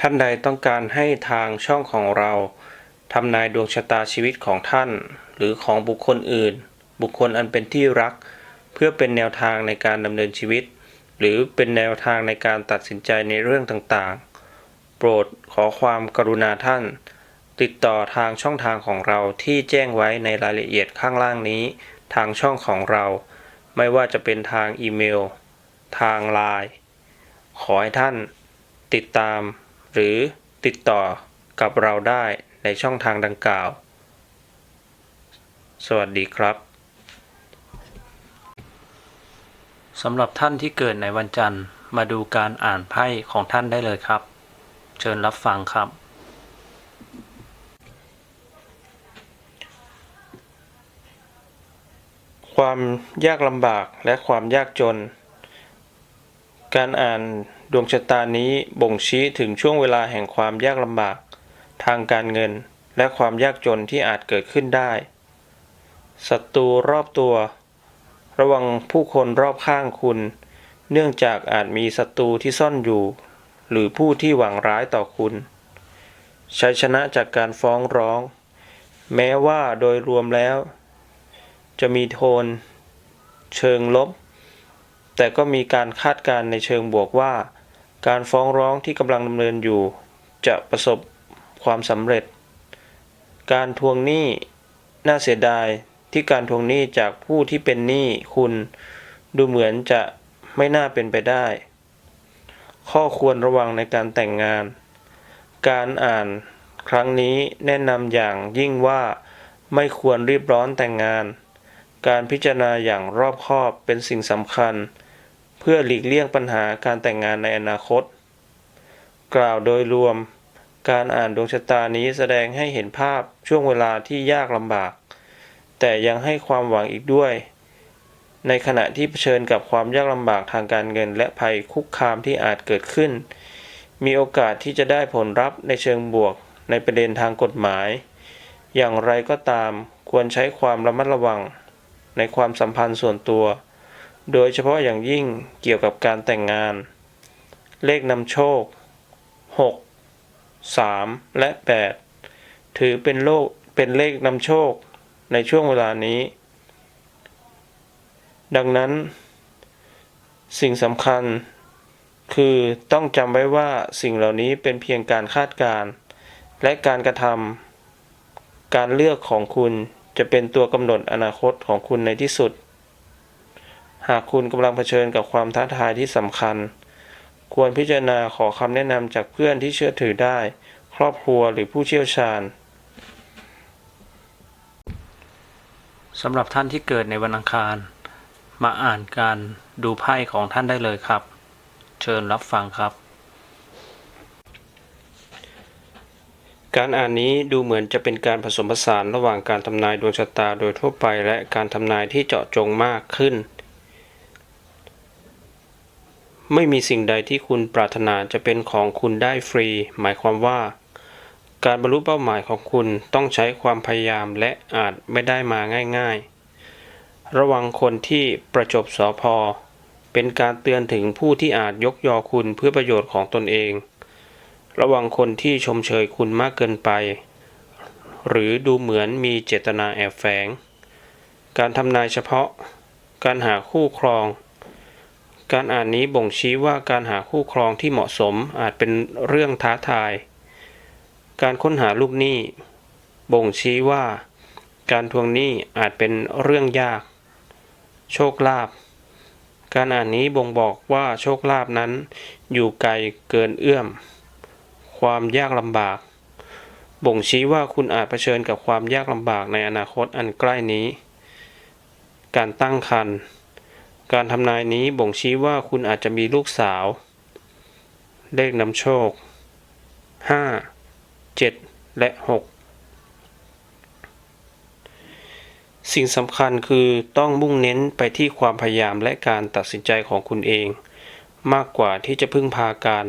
ท่านใดต้องการให้ทางช่องของเราทำนายดวงชะตาชีวิตของท่าน หรือของบุคคลอื่น บุคคลอันเป็นที่รัก เพื่อเป็นแนวทางในการดำเนินชีวิต หรือเป็นแนวทางในการตัดสินใจในเรื่องต่างๆ โปรดขอความกรุณาท่าน ติดต่อทางช่องทางของเราที่แจ้งไว้ในรายละเอียดข้างล่างนี้ ทางช่องของเรา ไม่ว่าจะเป็นทางอีเมล ทางไลน์ขอให้ท่าน ติดตาม หรือติดต่อกับเราได้ในช่องทางดังกล่าว สวัสดีครับสำหรับท่านที่เกิดในวันจันทร์มาดูการอ่านไพ่ของท่านได้เลยครับ เชิญรับฟังครับ ความยากลำบากและความยากจน การอ่านดวงชะตานี้บ่งชี้ถึงช่วงเวลาแห่งความยากลำบาก ทางการเงินและความยากจนที่อาจเกิดขึ้นได้ ศัตรูรอบตัว ระวังผู้คนรอบข้างคุณ เนื่องจากอาจมีศัตรูที่ซ่อนอยู่ หรือผู้ที่หวังร้ายต่อคุณ ชัยชนะจากการฟ้องร้อง แม้ว่าโดยรวมแล้ว จะมีโทน เชิงลบ แต่ก็มีการคาดการณ์ในเชิงบวกว่า การฟ้องร้องที่กำลังดำเนินอยู่ จะประสบความสำเร็จ การทวงหนี้น่าเสียดายที่การทวงหนี้จากผู้ที่เป็นหนี้คุณ ดูเหมือนจะไม่น่าเป็นไปได้ ข้อควรระวังในการแต่งงาน การอ่านครั้งนี้แนะนำอย่างยิ่งว่าไม่ควรรีบร้อนแต่งงาน การพิจารณาอย่างรอบคอบเป็นสิ่งสำคัญ เพื่อหลีกเลี่ยงปัญหาการแต่งงานในอนาคต กล่าวโดยรวม การอ่านดวงชะตานี้แสดงให้เห็นภาพช่วงเวลาที่ยากลำบาก แต่ยังให้ความหวังอีกด้วย ในขณะที่เผชิญกับความยากลำบากทางการเงิน และภัยคุกคามที่อาจเกิดขึ้น มีโอกาสที่จะได้ผลลัพธ์ในเชิงบวก ในประเด็นทางกฎหมาย อย่างไรก็ตามควรใช้ความระมัดระวัง ในความสัมพันธ์ส่วนตัว โดยเฉพาะอย่างยิ่งเกี่ยวกับการแต่งงาน เลขนำโชค 6 3 และ 8 ถือเป็นโลกเป็นเลขนำโชคในช่วงเวลานี้ ดังนั้น สิ่งสำคัญ คือต้องจำไว้ว่าสิ่งเหล่านี้เป็นเพียงการคาดการณ์และการกระทำการเลือกของคุณจะเป็นตัวกำหนดอนาคตของคุณในที่สุด หากคุณกำลังเผชิญกับความท้าทายที่สำคัญ ควรพิจารณาขอคำแนะนำจากเพื่อนที่เชื่อถือได้ ครอบครัวหรือผู้เชี่ยวชาญสำหรับท่านที่เกิดในวันอังคาร มาอ่านการดูไพ่ของท่านได้เลยครับ เชิญรับฟังครับ การอ่านนี้ดูเหมือนจะเป็นการผสมผสานระหว่างการทำนายดวงชะตาโดยทั่วไปและการทำนายที่เจาะจงมากขึ้น ไม่มีสิ่งใดที่คุณปรารถนาจะเป็นของคุณได้ฟรี หมายความว่า การบรรลุเป้าหมายของคุณต้องใช้ความพยายามและอาจไม่ได้มาง่าย ๆ ระวังคนที่ประจบสอพอ เป็นการเตือนถึงผู้ที่อาจยกยอคุณเพื่อประโยชน์ของตนเอง ระวังคนที่ชมเชยคุณมากเกินไป หรือดูเหมือนมีเจตนาแอบแฝง การทำนายเฉพาะ การหาคู่ครอง การอ่านนี้บ่งชี้ว่าการหาคู่ครองที่เหมาะสมอาจเป็นเรื่องท้าทาย การค้นหาลูกหนี้บ่งชี้ว่า การทวงหนี้อาจเป็นเรื่องยาก โชคลาภการอ่านนี้บ่งบอกว่าโชคลาภนั้น อยู่ไกลเกินเอื้อม ความยากลำบาก บ่งชี้ว่าคุณอาจเผชิญกับความยากลำบากในอนาคตอันใกล้นี้ การตั้งครรภ์ การทำนายนี้บ่งชี้ว่าคุณอาจจะมีลูกสาว เลขนำโชค 5 7 และ 6 สิ่งสำคัญคือต้องมุ่งเน้นไปที่ความพยายามและการตัดสินใจของคุณเอง มากกว่าที่จะพึ่งพาการ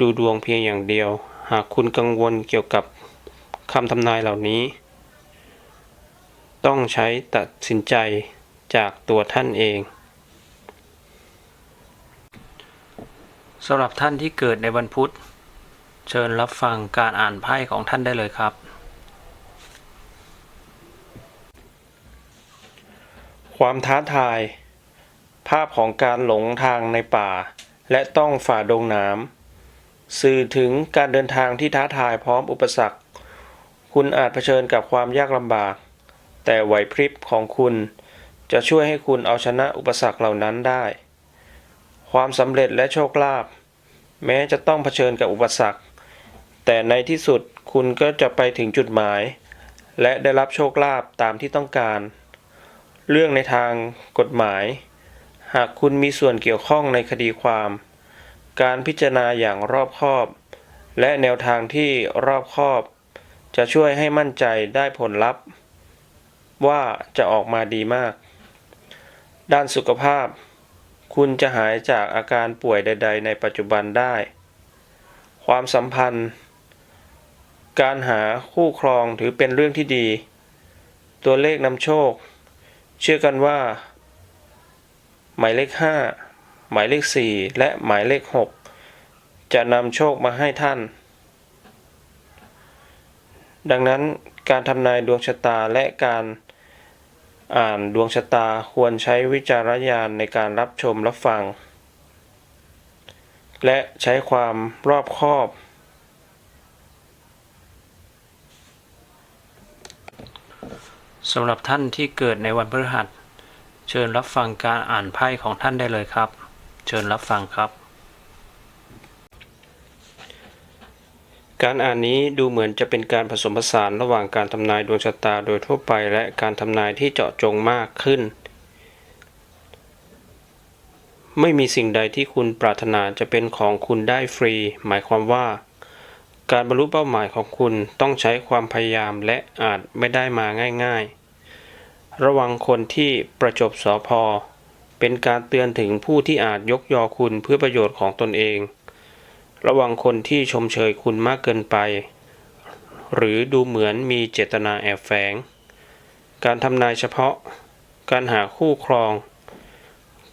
ดูดวงเพียงอย่างเดียว หากคุณกังวลเกี่ยวกับคำทำนายเหล่านี้ ต้องใช้ตัดสินใจ จากตัวท่านเองสำหรับท่านที่เกิดในวันพุธ เชิญรับฟังการอ่านไพ่ของท่านได้เลยครับ ความท้าทาย ภาพของการหลงทางในป่า และต้องฝ่าดงน้ำสื่อถึงการเดินทางที่ท้าทายพร้อมอุปสรรค คุณอาจเผชิญกับความยากลำบาก แต่ไหวพริบของคุณ จะช่วยให้คุณเอาชนะอุปสรรคเหล่านั้นได้ ความสำเร็จและโชคลาภแม้จะต้องเผชิญกับอุปสรรค แต่ในที่สุดคุณก็จะไปถึงจุดหมาย และได้รับโชคลาภตามที่ต้องการ เรื่องในทางกฎหมาย หากคุณมีส่วนเกี่ยวข้องในคดีความ การพิจารณาอย่างรอบคอบ และแนวทางที่รอบคอบ จะช่วยให้มั่นใจได้ผลลัพธ์ ว่าจะออกมาดีมาก ด้านสุขภาพ คุณจะหายจากอาการป่วยใด ๆ ในปัจจุบันได้ ความสัมพันธ์ การหาคู่ครองถือเป็นเรื่องที่ดี ตัวเลขนำโชค เชื่อกันว่า หมายเลข 5 หมายเลข 4 และหมายเลข 6 จะนำโชคมาให้ท่าน ดังนั้นการทำนายดวงชะตาและการ อ่านดวงชะตาควรใช้วิจารณญาณในการรับชมรับฟัง และใช้ความรอบคอบ สำหรับท่านที่เกิดในวันพฤหัส เชิญรับฟังการอ่านไพ่ของท่านได้เลยครับ เชิญรับฟังครับ การอ่านนี้ดูเหมือนจะเป็นการผสมผสานระหว่างการทำนายดวงชะตาโดยทั่วไปและการทำนายที่เจาะจงมากขึ้น ไม่มีสิ่งใดที่คุณปรารถนาจะเป็นของคุณได้ฟรี หมายความว่า การบรรลุเป้าหมายของคุณต้องใช้ความพยายามและอาจไม่ได้มาง่าย ๆ ระวังคนที่ประจบสอพอเป็นการเตือนถึงผู้ที่อาจยกยอคุณเพื่อประโยชน์ของตนเอง ระวังคนที่ชมเชยคุณมากเกินไป หรือดูเหมือนมีเจตนาแอบแฝง การทำนายเฉพาะ การหาคู่ครอง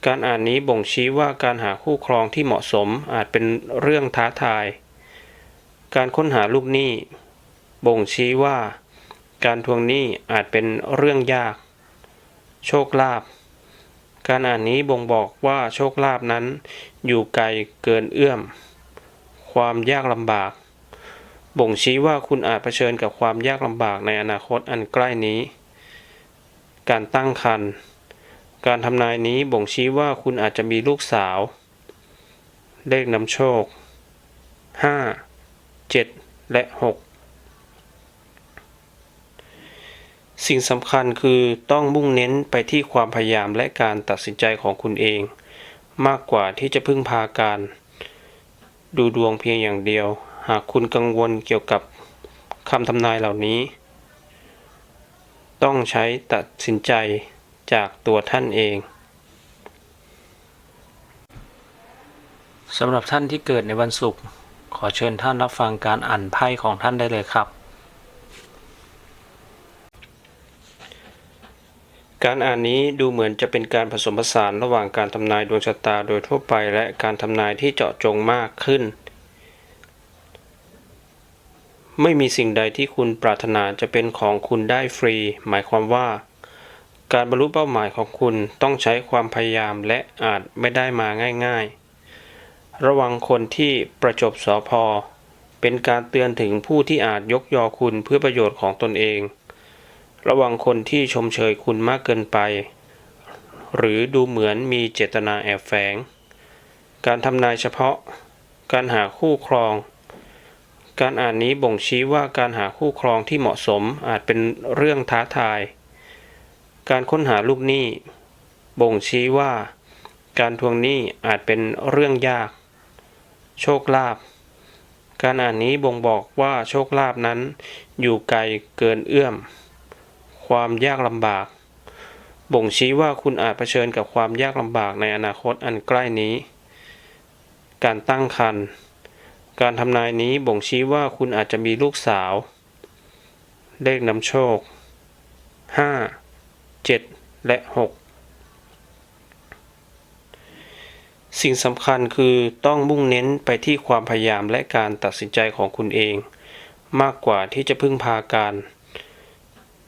การอ่านนี้บ่งชี้ว่าการหาคู่ครองที่เหมาะสมอาจเป็นเรื่องท้าทาย การค้นหาลูกหนี้ บ่งชี้ว่า การทวงหนี้อาจเป็นเรื่องยาก โชคลาภการอ่านนี้บ่งบอกว่าโชคลาภนั้นอยู่ไกลเกินเอื้อม ความยากลำบาก บ่งชี้ว่าคุณอาจเผชิญกับความยากลำบากในอนาคตอันใกล้นี้ การตั้งครรภ์การทำนายนี้บ่งชี้ว่าคุณอาจจะมีลูกสาว เลขนำโชค 5 7 และ 6 สิ่งสำคัญคือต้องมุ่งเน้นไปที่ความพยายามและการตัดสินใจของคุณเอง มากกว่าที่จะพึ่งพาการ ดูดวงเพียงอย่างเดียว หากคุณกังวลเกี่ยวกับคำทำนายเหล่านี้ ต้องใช้ตัดสินใจจากตัวท่านเองสำหรับท่านที่เกิดในวันศุกร์ขอเชิญท่านรับฟังการอ่านไพ่ของท่านได้เลยครับ การอ่านนี้ดูเหมือนจะเป็นการผสมผสานระหว่างการทำนายดวงชะตาโดยทั่วไปและการทำนายที่เจาะจงมากขึ้น ไม่มีสิ่งใดที่คุณปรารถนาจะเป็นของคุณได้ฟรี หมายความว่า การบรรลุเป้าหมายของคุณต้องใช้ความพยายามและอาจไม่ได้มาง่ายๆ ระวังคนที่ประจบสอพอเป็นการเตือนถึงผู้ที่อาจยกยอคุณเพื่อประโยชน์ของตนเอง ระวังคนที่ชมเชยคุณมากเกินไป หรือดูเหมือนมีเจตนาแอบแฝง การทำนายเฉพาะ การหาคู่ครอง การอ่านนี้บ่งชี้ว่าการหาคู่ครองที่เหมาะสมอาจเป็นเรื่องท้าทาย การค้นหาลูกหนี้ บ่งชี้ว่า การทวงหนี้อาจเป็นเรื่องยาก โชคลาภการอ่านนี้บ่งบอกว่าโชคลาภนั้นอยู่ไกลเกินเอื้อม ความยากลำบาก บ่งชี้ว่าคุณอาจเผชิญกับความยากลำบากในอนาคตอันใกล้นี้ การตั้งครรภ์การทำนายนี้บ่งชี้ว่าคุณอาจจะมีลูกสาว เลขนำโชค 5 7 และ 6 สิ่งสำคัญคือต้องมุ่งเน้นไปที่ความพยายามและการตัดสินใจของคุณเอง มากกว่าที่จะพึ่งพาการ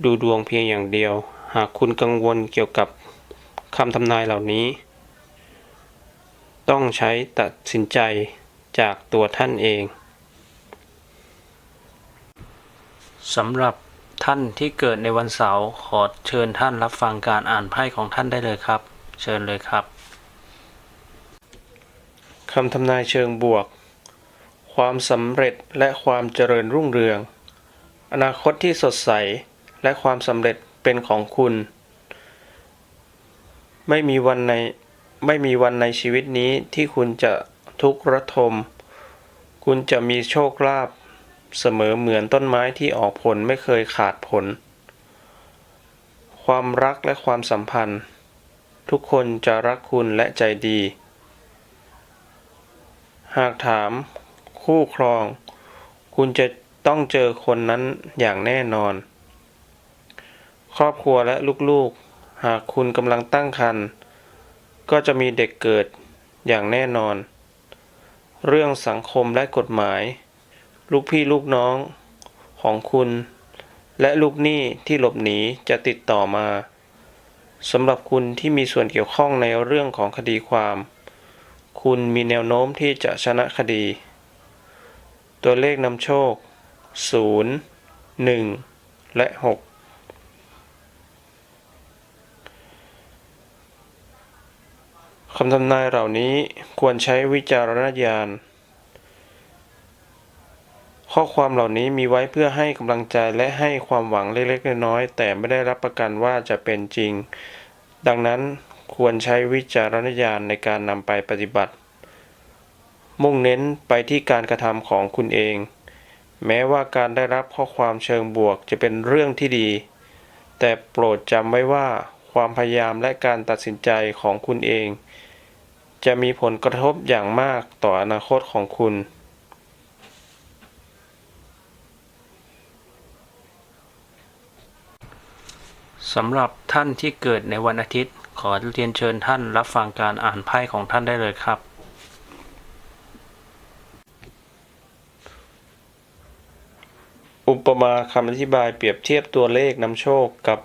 ดูดวงเพียงอย่างเดียว หากคุณกังวลเกี่ยวกับคำทำนายเหล่านี้ ต้องใช้ตัดสินใจจากตัวท่านเองสำหรับท่านที่เกิดในวันเสาร์ขอเชิญท่านรับฟังการอ่านไพ่ของท่านได้เลยครับ เชิญเลยครับคำทำนายเชิงบวก ความสำเร็จและความเจริญรุ่งเรือง อนาคตที่สดใส และความสำเร็จเป็นของคุณ ไม่มีวันในไม่มีวันในชีวิตนี้ที่คุณจะทุกข์ระทม คุณจะมีโชคลาภเสมอเหมือนต้นไม้ที่ออกผลไม่เคยขาดผล ความรักและความสัมพันธ์ ทุกคนจะรักคุณและใจดี หากถาม คู่ครอง คุณจะต้องเจอคนนั้นอย่างแน่นอน ครอบครัวและลูกๆ หากคุณกำลังตั้งครรภ์ก็จะมีเด็กเกิดอย่างแน่นอน เรื่องสังคมและกฎหมาย ลูกพี่ลูกน้องของคุณ และลูกหนี้ที่หลบหนีจะติดต่อมาสำหรับคุณที่มีส่วนเกี่ยวข้องในเรื่องของคดีความ คุณมีแนวโน้มที่จะชนะคดี ตัวเลขนำโชค 0 1 และ 6 คำทำนายเหล่านี้ควรใช้วิจารณญาณ ข้อความเหล่านี้มีไว้เพื่อให้กำลังใจและให้ความหวังเล็กๆน้อยๆแต่ไม่ได้รับประกันว่าจะเป็นจริง ดังนั้นควรใช้วิจารณญาณในการนำไปปฏิบัติ มุ่งเน้นไปที่การกระทำของคุณเอง แม้ว่าการได้รับข้อความเชิงบวกจะเป็นเรื่องที่ดี แต่โปรดจำไว้ว่า ความพยายามและการตัดสินใจของคุณเอง จะมีผลกระทบอย่างมากต่ออนาคตของคุณ สำหรับท่านที่เกิดในวันอาทิตย์ ขอเรียนเชิญท่านรับฟังการอ่านไพ่ของท่านได้เลยครับอุปมาคำอธิบายเปรียบเทียบตัวเลขนำโชคกับ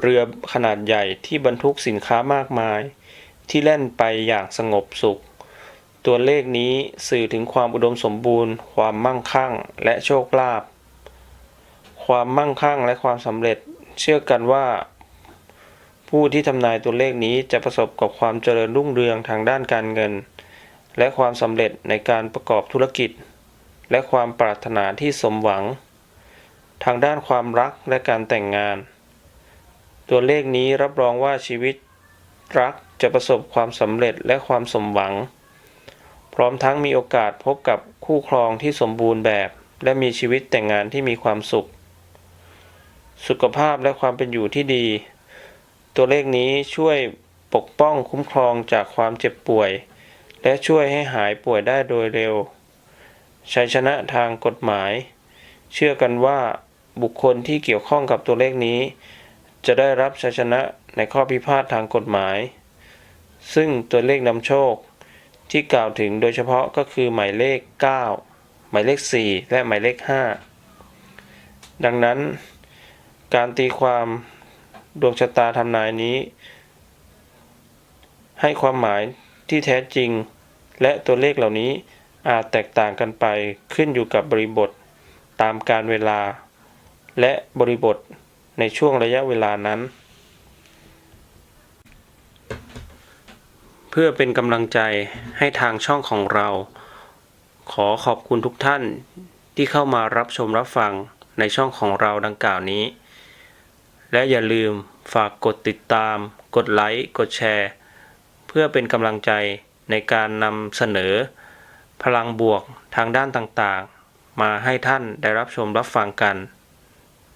เรือขนาดใหญ่ที่บรรทุกสินค้ามากมาย ที่แล่นไปอย่างสงบสุข ตัวเลขนี้สื่อถึงความอุดมสมบูรณ์ ความมั่งคั่งและโชคลาภความมั่งคั่งและความสำเร็จเชื่อกันว่า ผู้ที่ทำนายตัวเลขนี้จะประสบกับความเจริญรุ่งเรืองทางด้านการเงิน และความสำเร็จในการประกอบธุรกิจ และความปรารถนาที่สมหวัง ทางด้านความรักและการแต่งงาน ตัวเลขนี้รับรองว่าชีวิตรักจะประสบความสำเร็จและความสมหวัง พร้อมทั้งมีโอกาสพบกับคู่ครองที่สมบูรณ์แบบ และมีชีวิตแต่งงานที่มีความสุข สุขภาพและความเป็นอยู่ที่ดี ตัวเลขนี้ช่วยปกป้องคุ้มครองจากความเจ็บป่วย และช่วยให้หายป่วยได้โดยเร็วชัยชนะทางกฎหมาย เชื่อกันว่าบุคคลที่เกี่ยวข้องกับตัวเลขนี้ จะได้รับชัยชนะในข้อพิพาททางกฎหมาย ซึ่งตัวเลขนำโชคที่กล่าวถึงโดยเฉพาะก็คือหมายเลข 9 หมายเลข 4 และหมายเลข 5 ดังนั้น การตีความดวงชะตาทำนายนี้ ให้ความหมายที่แท้จริง และตัวเลขเหล่านี้อาจแตกต่างกันไปขึ้นอยู่กับบริบทตามการเวลา และบริบท ในช่วงระยะเวลานั้น เพื่อเป็นกำลังใจให้ทางช่องของเรา ขอขอบคุณทุกท่านที่เข้ามารับชมรับฟังในช่องของเราดังกล่าวนี้ และอย่าลืมฝากกดติดตาม กดไลค์ กดแชร์ เพื่อเป็นกำลังใจในการนำเสนอ พลังบวกทางด้านต่างๆ มาให้ท่านได้รับชมรับฟังกัน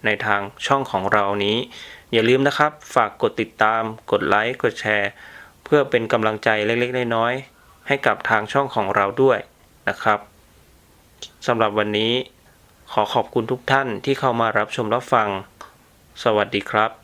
ในทางช่องของเรานี้ อย่าลืมนะครับ ฝากกดติดตาม กดไลค์ กดแชร์ เพื่อเป็นกำลังใจเล็กๆน้อยๆให้กับทางช่องของเราด้วยนะครับสำหรับวันนี้ ขอขอบคุณทุกท่านที่เข้ามารับชมรับฟัง สวัสดีครับ